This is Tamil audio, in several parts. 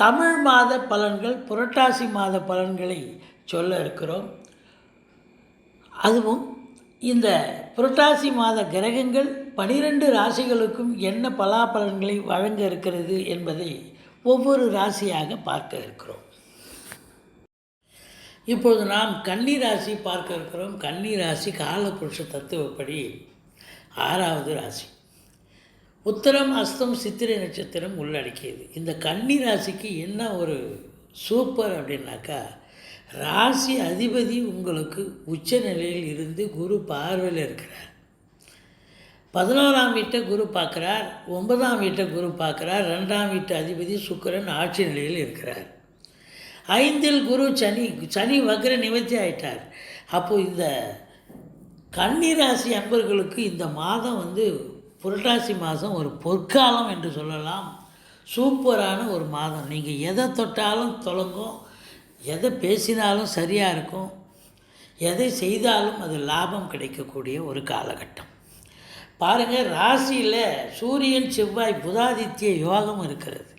தமிழ் மாத பலன்கள் புரட்டாசி மாத பலன்களை சொல்ல இருக்கிறோம். அதுவும் இந்த புரட்டாசி மாத கிரகங்கள் பனிரெண்டு ராசிகளுக்கும் என்ன பலாபலன்களை வழங்க இருக்கிறது என்பதை ஒவ்வொரு ராசியாக பார்க்க இருக்கிறோம். இப்போது நாம் கன்னி ராசி பார்க்க இருக்கிறோம். கன்னி ராசி காலபுருஷ தத்துவப்படி ஆறாவது ராசி. உத்தரம் அஸ்தம் சித்திரை நட்சத்திரம் உள்ளடக்கியது. இந்த கன்னி ராசிக்கு என்ன ஒரு சூப்பர் அப்படின்னாக்கா ராசி அதிபதி உங்களுக்கு உச்ச நிலையில் இருந்து குரு பார்வையில் இருக்கிறார். பதினோராம் வீட்டை குரு பார்க்குறார் ஒன்பதாம் வீட்டை குரு பார்க்குறார் ரெண்டாம் வீட்டு அதிபதி சுக்கிரன் ஆட்சி நிலையில் இருக்கிறார். ஐந்தில் குரு சனி சனி வக்ர நிவர்த்தி ஆயிட்டார். அப்போது இந்த கன்னிராசி அன்பர்களுக்கு இந்த மாதம் வந்து புரட்டாசி மாதம் ஒரு பொற்காலம் என்று சொல்லலாம். சூப்பரான ஒரு மாதம். நீங்கள் எதை தொட்டாலும் தொடங்கும் எதை பேசினாலும் சரியாக இருக்கும். எதை செய்தாலும் அது லாபம் கிடைக்கக்கூடிய ஒரு காலகட்டம். பாருங்கள் ராசியில் சூரியன் செவ்வாய் புதாதித்ய யோகம் இருக்கிறது.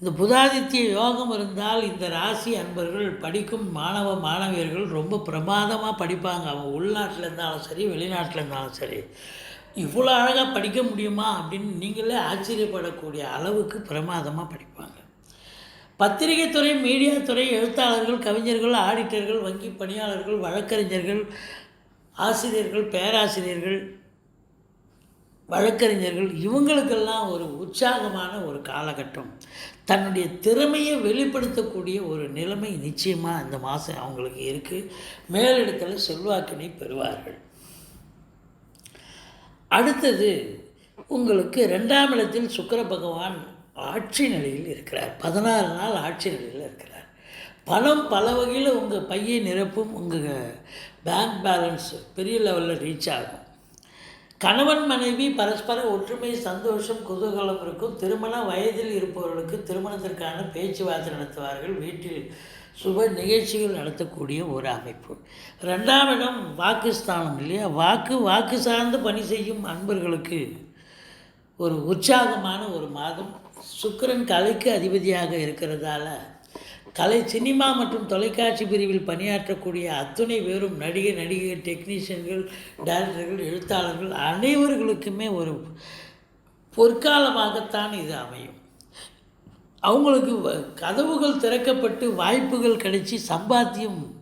இந்த புதாதித்ய யோகம் இருந்தால் இந்த ராசி அன்பர்கள் படிக்கும் மாணவ மாணவியர்கள் ரொம்ப பிரமாதமாக படிப்பாங்க. அவங்க உள்நாட்டில் இருந்தாலும் சரி வெளிநாட்டில் இருந்தாலும் சரி. இவ்வளோ அழகாக படிக்க முடியுமா அப்படின்னு நீங்களே ஆச்சரியப்படக்கூடிய அளவுக்கு பிரமாதமாக படிப்பாங்க. பத்திரிகை துறை மீடியா துறை எழுத்தாளர்கள் கவிஞர்கள் ஆடிட்டர்கள் வங்கி பணியாளர்கள் வழக்கறிஞர்கள் ஆசிரியர்கள் பேராசிரியர்கள் வழக்கறிஞர்கள் இவங்களுக்கெல்லாம் ஒரு உற்சாகமான ஒரு காலகட்டம். தன்னுடைய திறமையை வெளிப்படுத்தக்கூடிய ஒரு நிலைமை நிச்சயமாக இந்த மாதம் அவங்களுக்கு இருக்குது மேலிடத்தில் செல்வாக்கினை பெறுவார்கள். அடுத்தது உங்களுக்கு ரெண்டாம் இடத்தில் சுக்கர பகவான் ஆட்சி நிலையில் இருக்கிறார். பதினாறு நாள் ஆட்சி நிலையில் இருக்கிறார். பணம் பல வகையில் உங்கள் பையை நிரப்பும் உங்கள் பேங்க் பேலன்ஸ் பெரிய லெவலில் ரீச் ஆகும். கணவன் மனைவி பரஸ்பர ஒற்றுமை சந்தோஷம் குதூகலம் இருக்கும். திருமண வயதில் இருப்பவர்களுக்கு திருமணத்திற்கான பேச்சுவார்த்தை நடத்துவார்கள். வீட்டில் சுப நிகழ்ச்சிகள் நடத்தக்கூடிய ஒரு அமைப்பு. ரெண்டாம் இடம் வாக்குஸ்தானம் இல்லையா? வாக்கு வாக்கு சார்ந்து பணி செய்யும் அன்பர்களுக்கு ஒரு உற்சாகமான ஒரு மாதம். சுக்கிரன் கலைக்கு அதிபதியாக இருக்கிறதால கலை சினிமா மற்றும் தொலைக்காட்சி பிரிவில் பணியாற்றக்கூடிய அத்துணை பேரும் நடிகை நடிகர் டெக்னீஷியன்கள் டைரக்டர்கள் எழுத்தாளர்கள் அனைவர்களுக்குமே ஒரு பொற்காலமாகத்தான் இது அமையும். அவங்களுக்கு வ- கதவுகள் திறக்கப்பட்டு வாய்ப்புகள் கிடைச்சி சம்பாத்தியம்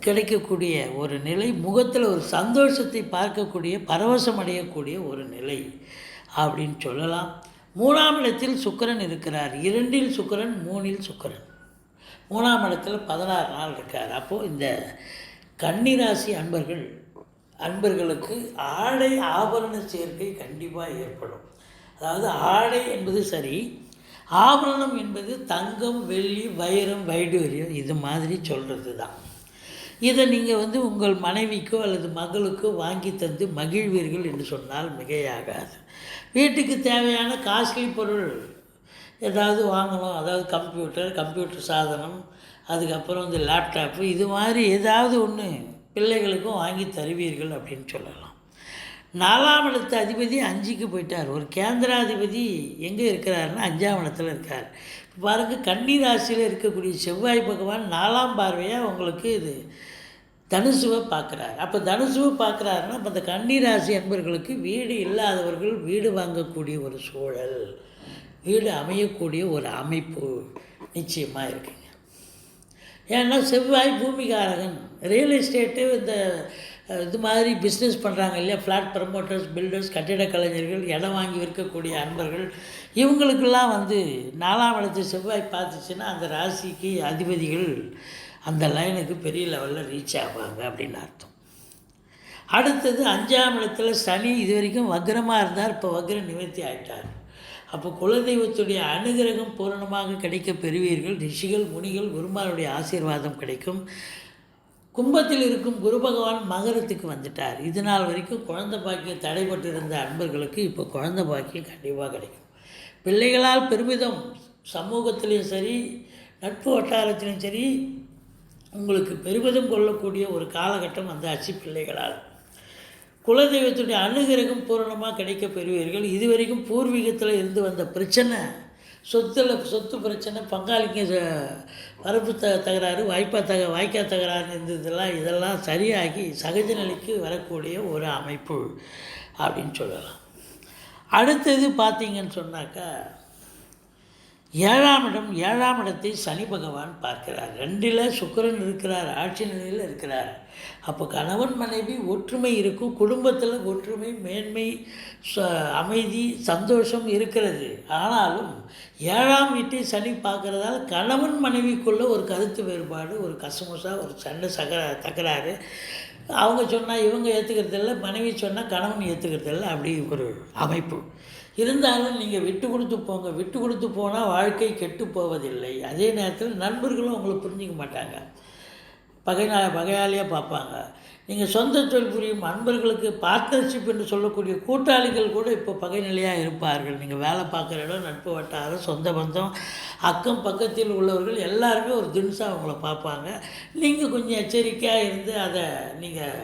கிடைக்கக்கூடிய ஒரு நிலை முகத்தில் ஒரு சந்தோஷத்தை பார்க்கக்கூடிய பரவசம் அடையக்கூடிய ஒரு நிலை அப்படின்னு சொல்லலாம். மூணாம் இடத்தில் சுக்கிரன் இருக்கிறார். இரண்டில் சுக்கிரன் மூணில் சுக்கிரன். மூணாம் இடத்தில் பதினாறு நாள் இருக்கார். அப்போது இந்த கன்னிராசி அன்பர்கள் அன்பர்களுக்கு ஆடை ஆபரண சேர்க்கை கண்டிப்பாக ஏற்படும். அதாவது ஆடை என்பது சரி ஆபரணம் என்பது தங்கம் வெள்ளி வைரம் வைடூரியம் இது மாதிரி சொல்கிறது தான் இதை நீங்கள் வந்து உங்கள் மனைவிக்கோ அல்லது மகளுக்கோ வாங்கி தந்து மகிழ்வீர்கள் என்று சொன்னால் மிகையாகாது. வீட்டுக்கு தேவையான காஸ்ட்லி பொருள் ஏதாவது வாங்கணும். அதாவது கம்ப்யூட்டர் கம்ப்யூட்டர் சாதனம் அதுக்கப்புறம் வந்து லேப்டாப்பு இது மாதிரி ஏதாவது ஒன்று பிள்ளைகளுக்கும் வாங்கி தருவீர்கள் அப்படின்னு சொல்லலாம். நாலாம் இடத்து அதிபதி அஞ்சுக்கு போயிட்டார். ஒரு கேந்திராதிபதி எங்கே இருக்கிறாருன்னா அஞ்சாம் இடத்துல இருக்கார் பாருங்க கன்னி ராசியில் இருக்கக்கூடிய செவ்வாய் பகவான் நாலாம் பார்வையாக உங்களுக்கு இது தனுசுவை பார்க்குறார். அப்போ தனுசுவை பார்க்குறாருன்னா அப்போ அந்த கன்னி ராசி என்பவர்களுக்கு வீடு இல்லாதவர்கள் வீடு வாங்கக்கூடிய ஒரு சூழல் வீடு அமையக்கூடிய ஒரு அமைப்பு நிச்சயமாக இருக்குங்க. ஏன்னா செவ்வாய் பூமிகாரகன் ரியல் எஸ்டேட்டு இந்த இது மாதிரி பிஸ்னஸ் பண்ணுறாங்க இல்லையா? ஃப்ளாட் ப்ரமோட்டர்ஸ் பில்டர்ஸ் கட்டிடக் கலைஞர்கள் இடம் வாங்கி விற்கக்கூடிய அன்பர்கள். இவங்களுக்கெல்லாம் வந்து நாலாம் இடத்து செவ்வாய் பார்த்துச்சுன்னா அந்த ராசிக்கு அதிபதிகள் அந்த லைனுக்கு பெரிய லெவலில் ரீச் ஆவாங்க அப்படின்னு அர்த்தம். அடுத்தது அஞ்சாம் இடத்துல சனி இது வரைக்கும் வக்ரமாக இருந்தார். இப்போ வக்ர நிவர்த்தி ஆயிட்டார். அப்போ குலதெய்வத்துடைய அனுகிரகம் பூரணமாக கிடைக்க பெறுவீர்கள். ரிஷிகள் முனிகள் குருமாருடைய ஆசீர்வாதம் கிடைக்கும். கும்பத்தில் இருக்கும் குரு பகவான் மகரத்துக்கு வந்துட்டார். இது நாள் வரைக்கும் குழந்தை பாக்கியம் தடைபட்டு இருந்த அன்பர்களுக்கு இப்போ குழந்தை பாக்கியம் கண்டிப்பாக கிடைக்கும். பிள்ளைகளால் பெருமிதம் சமூகத்திலையும் சரி நட்பு வட்டாரத்திலையும் சரி உங்களுக்கு பெருமிதம் கொள்ளக்கூடிய ஒரு காலகட்டம் வந்தாச்சு பிள்ளைகளால். குலதெய்வத்துடைய அனுகிரகம் பூரணமாக கிடைக்க பெறுவீர்கள். இதுவரைக்கும் பூர்வீகத்தில் இருந்து வந்த பிரச்சனை சொத்தில் சொத்து பிரச்சனை பங்காளிங்க பரப்பு வரப்பு த தகராறு வாய்ப்பா தக வாய்க்கா தகராறு இருந்ததெல்லாம் இதெல்லாம் சரியாகி சகஜ நிலைக்கு வரக்கூடிய ஒரு அமைப்பு அப்படின்னு சொல்லலாம். அடுத்தது பார்த்தீங்கன்னு சொன்னாக்கா ஏழாம் இடம் ஏழாம் இடத்தை சனி பகவான் பார்க்கிறார். ரெண்டில் சுக்கரன் இருக்கிறார் ஆட்சி நிலையில் இருக்கிறார். அப்போ கணவன் மனைவி ஒற்றுமை இருக்கும் குடும்பத்தில் ஒற்றுமை மேன்மை ச- அமைதி சந்தோஷம் இருக்கிறது. ஆனாலும் ஏழாம் வீட்டை சனி பார்க்குறதால் கணவன் மனைவிக்குள்ளே ஒரு கருத்து வேறுபாடு ஒரு கசமுசா ஒரு சண்டை சகர தகராறு. அவங்க சொன்னால் இவங்க ஏற்றுக்கிறதில்ல மனைவி சொன்னால் கணவன் ஏற்றுக்கிறதில்ல அப்படி ஒரு அமைப்பு. இருந்தாலும் நீங்கள் விட்டு கொடுத்து போங்க. விட்டு கொடுத்து போனால் வாழ்க்கை கெட்டு போவதில்லை. அதே நேரத்தில் நண்பர்களும் உங்களை புரிஞ்சிக்க மாட்டாங்க. பகைநா பகையாளியாக பார்ப்பாங்க. நீங்கள் சொந்த தொழில் புரியும் அன்பர்களுக்கு பார்ட்னர்ஷிப் என்று சொல்லக்கூடிய கூட்டாளிகள் கூட இப்போ பகைநிலையாக இருப்பார்கள். நீங்கள் வேலை பார்க்குற இடம் நட்பு வட்டாரம் சொந்த பந்தம் அக்கம் பக்கத்தில் உள்ளவர்கள் எல்லாருமே ஒரு தின்ஸாக அவங்கள பார்ப்பாங்க. நீங்கள் கொஞ்சம் எச்சரிக்கையாக இருந்து அதை நீங்கள்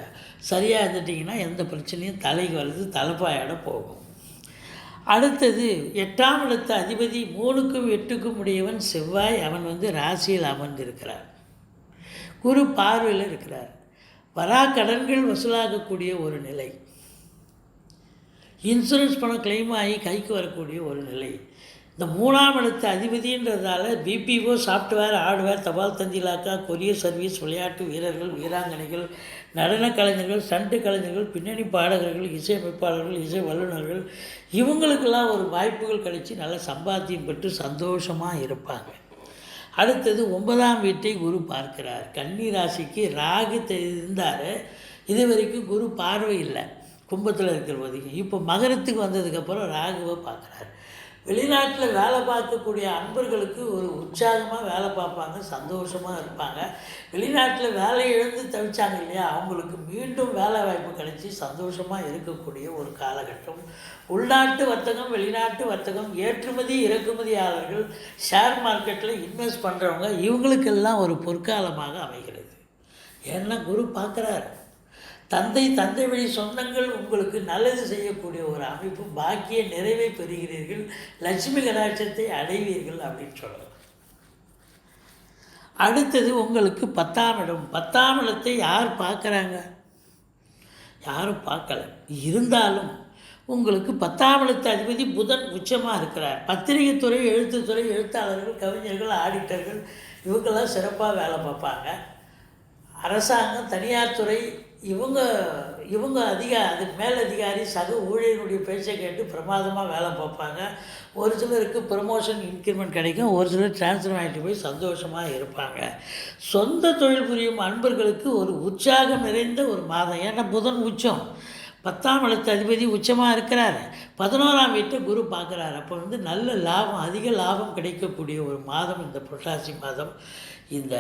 சரியாக இருந்துட்டிங்கன்னா எந்த பிரச்சனையும் தலைக்கு வருது தலைப்பாயோட போகும். அடுத்தது எட்டாம் இடத்த அதிபதி மூணுக்கும் எட்டுக்கும் உடையவன் செவ்வாய். அவன் வந்து ராசியில் அமர்ந்திருக்கிறார். குரு பார்வையில் இருக்கிறார். வரா கடன்கள் வசூலாகக்கூடிய ஒரு நிலை. இன்சூரன்ஸ் பணம் கிளைம் ஆகி கைக்கு வரக்கூடிய ஒரு நிலை. இந்த மூணாம் இடத்து அதிபதின்றதால பிபிஓ சாஃப்ட்வேர் ஹார்ட்வேர் தபால் தந்திலாக்கா கொரியர் சர்வீஸ் விளையாட்டு வீரர்கள் வீராங்கனைகள் நடன கலைஞர்கள் சண்டு கலைஞர்கள் பின்னணி பாடகர்கள் இசையமைப்பாளர்கள் இசை வல்லுநர்கள் இவங்களுக்கெல்லாம் ஒரு வாய்ப்புகள் கிடைச்சி நல்ல சம்பாத்தியம் பெற்று சந்தோஷமாக இருப்பாங்க. அடுத்தது ஒன்பதாம் வீட்டை குரு பார்க்கிறார். கன்னி ராசிக்கு ராகு தெ- இருந்தார். இது வரைக்கும் குரு பார்வை இல்லை. கும்பத்தில் இருக்கிற வரைக்கும். இப்போ மகரத்துக்கு வந்ததுக்கப்புறம் ராகுவை பார்க்குறாரு. வெளிநாட்டில் வேலை பார்க்கக்கூடிய அன்பர்களுக்கு ஒரு உற்சாகமாக வேலை பார்ப்பாங்க சந்தோஷமாக இருப்பாங்க. வெளிநாட்டில் வேலை இழந்து தவிச்சாங்க இல்லையா அவங்களுக்கு மீண்டும் வேலை வாய்ப்பு கிடைச்சி சந்தோஷமாக இருக்கக்கூடிய ஒரு காலகட்டம். உள்நாட்டு வர்த்தகம் வெளிநாட்டு வர்த்தகம் ஏற்றுமதி இறக்குமதியாளர்கள் ஷேர் மார்க்கெட்டில் இன்வெஸ்ட் பண்ணுறவங்க இவங்களுக்கெல்லாம் ஒரு பொற்காலமாக அமைகிறது. ஏன்னா குரு பார்க்குறாரு. தந்தை தந்தை வழி சொந்தங்கள் உங்களுக்கு நல்லது செய்யக்கூடிய ஒரு அமைப்பு பாக்கிய நிறைவை பெறுகிறீர்கள் லட்சுமி கடாட்சத்தை அடைவீர்கள் அப்படின்னு சொல்லலாம் அடுத்தது உங்களுக்கு பத்தாம் இடம். பத்தாம் இடத்தை யார் பார்க்குறாங்க? யாரும் பார்க்கல. இருந்தாலும் உங்களுக்கு பத்தாம் இடத்து அதிபதி புதன் உச்சமாக இருக்கிறார். பத்திரிகை துறை எழுத்துத்துறை எழுத்தாளர்கள் கவிஞர்கள் ஆடிட்டர்கள் இவங்கெல்லாம் சிறப்பாக வேலை பார்ப்பாங்க. அரசாங்கம் தனியார் துறை இவங்க இவங்க அதிக அது மேலதிகாரி சக ஊழியனுடைய பேச்சை கேட்டு பிரமாதமாக வேலை பார்ப்பாங்க. ஒரு சிலருக்கு ப்ரமோஷன் இன்க்ரிமெண்ட் கிடைக்கும் ஒரு சிலர் டிரான்ஸ்ஃபர் ஆகிட்டு போய் சந்தோஷமாக இருப்பாங்க. சொந்த தொழில் புரியும் அன்பர்களுக்கு ஒரு உற்சாகம் நிறைந்த ஒரு மாதம். ஏன்னா புதன் உச்சம். பத்தாம் இடத்து அதிபதி உச்சமாக இருக்கிறார். பதினோராம் வீட்டை குரு பார்க்குறாரு. அப்போ வந்து நல்ல லாபம் அதிக லாபம் கிடைக்கக்கூடிய ஒரு மாதம் இந்த புரட்டாசி மாதம். இந்த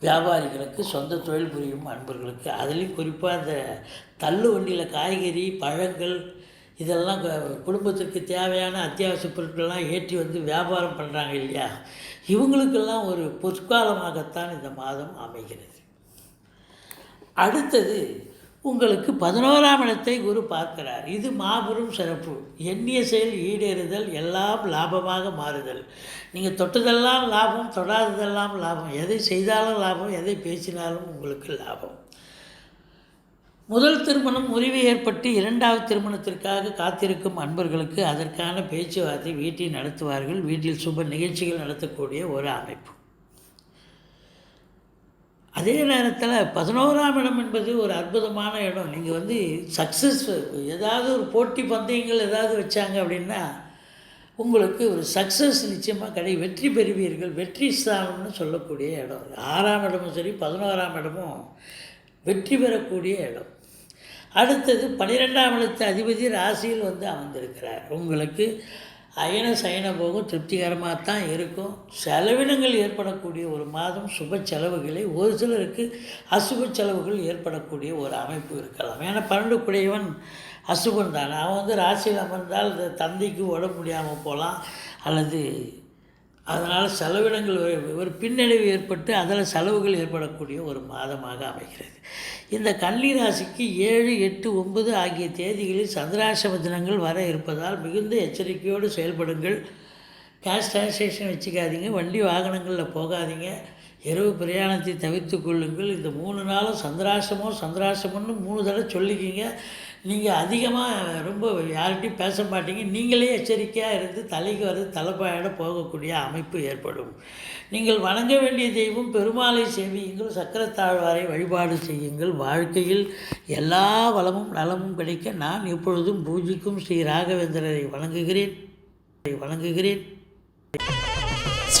வியாபாரிகளுக்கு சொந்த தொழில் புரியும் அன்பர்களுக்கு. அதுலேயும் குறிப்பாக இந்த தள்ளு வண்டியில் காய்கறி பழங்கள் இதெல்லாம் குடும்பத்திற்கு தேவையான அத்தியாவசிய பொருட்கள்லாம் ஏற்றி வந்து வியாபாரம் பண்ணுறாங்க இல்லையா? இவங்களுக்கெல்லாம் ஒரு பொற்காலமாகத்தான் இந்த மாதம் அமைகிறது. அடுத்தது உங்களுக்கு பதினோராம் இடத்தை குரு பார்க்கிறார். இது மாபெரும் சிறப்பு. எண்ணிய செயல் ஈடேறுதல் எல்லாம் லாபமாக மாறுதல். நீங்கள் தொட்டதெல்லாம் லாபம் தொடாததெல்லாம் லாபம். எதை செய்தாலும் லாபம் எதை பேசினாலும் உங்களுக்கு லாபம். முதல் திருமணம் முறிவு ஏற்பட்டு இரண்டாவது திருமணத்திற்காக காத்திருக்கும் அன்பர்களுக்கு அதற்கான பேச்சுவார்த்தை வீட்டில் நடத்துவார்கள். வீட்டில் சுப நிகழ்ச்சிகள் நடத்தக்கூடிய ஒரு அமைப்பு. அதே நேரத்தில் பதினோராம் இடம் என்பது ஒரு அற்புதமான இடம். நீங்கள் வந்து சக்ஸஸ் ஏதாவது ஒரு போட்டி பந்தயங்கள் ஏதாவது வச்சாங்க அப்படின்னா உங்களுக்கு ஒரு சக்ஸஸ் நிச்சயமாக கிடை வெற்றி பெறுவீர்கள். வெற்றி ஸ்தானம்னு சொல்லக்கூடிய இடம். ஆறாம் இடமும் சரி பதினோராம் இடமும் வெற்றி பெறக்கூடிய இடம். அடுத்தது பன்னிரெண்டாம் இடத்து அதிபதி ராசியில் வந்து அமர்ந்திருக்கிறார். உங்களுக்கு அயன சயன போகும் திருப்திகரமாக தான் இருக்கும். செலவினங்கள் ஏற்படக்கூடிய ஒரு மாதம் சுப செலவுகளை. ஒரு சிலருக்கு அசுப செலவுகள் ஏற்படக்கூடிய ஒரு அமைப்பு இருக்கலாம். ஏன்னா பன்னெண்டு குடையவன் அசுபன் அவன் வந்து ராசியில் அமர்ந்தால் தந்தைக்கு உடம்பு முடியாமல் போகலாம். அல்லது அதனால் செலவினங்கள் ஒரு- ஒரு பின்னடைவு ஏற்பட்டு அதில் செலவுகள் ஏற்படக்கூடிய ஒரு மாதமாக அமைகிறது. இந்த கன்னி ராசிக்கு ஏழு எட்டு ஒன்பது ஆகிய தேதிகளில் சந்திராசிரம தினங்கள் வர இருப்பதால் மிகுந்த எச்சரிக்கையோடு செயல்படுங்கள். கேஷ் டிரான்சேக்ஷன் வச்சுக்காதீங்க. வண்டி வாகனங்களில் போகாதீங்க. இரவு பிரயாணத்தை தவிர்த்து கொள்ளுங்கள். இந்த மூணு நாளும் சந்திராசமோ சந்திராசிரமம்னு மூணு தடவை சொல்லிக்கிங்க. நீங்கள் அதிகமாக ரொம்ப யார்கிட்டையும் பேச மாட்டீங்க. நீங்களே எச்சரிக்கையாக இருந்து தலைக்கு வந்து தலைப்பாயிட போகக்கூடிய அமைப்பு ஏற்படும். நீங்கள் வணங்க வேண்டிய தெய்வம் பெருமாளை சேவியுங்கள் சக்கரத்தாழ்வாரை வழிபாடு செய்யுங்கள். வாழ்க்கையில் எல்லா வளமும் நலமும் கிடைக்க நான் எப்பொழுதும் பூஜிக்கும் ஸ்ரீ ராகவேந்திரரை வணங்குகிறேன். வணங்குகிறேன்.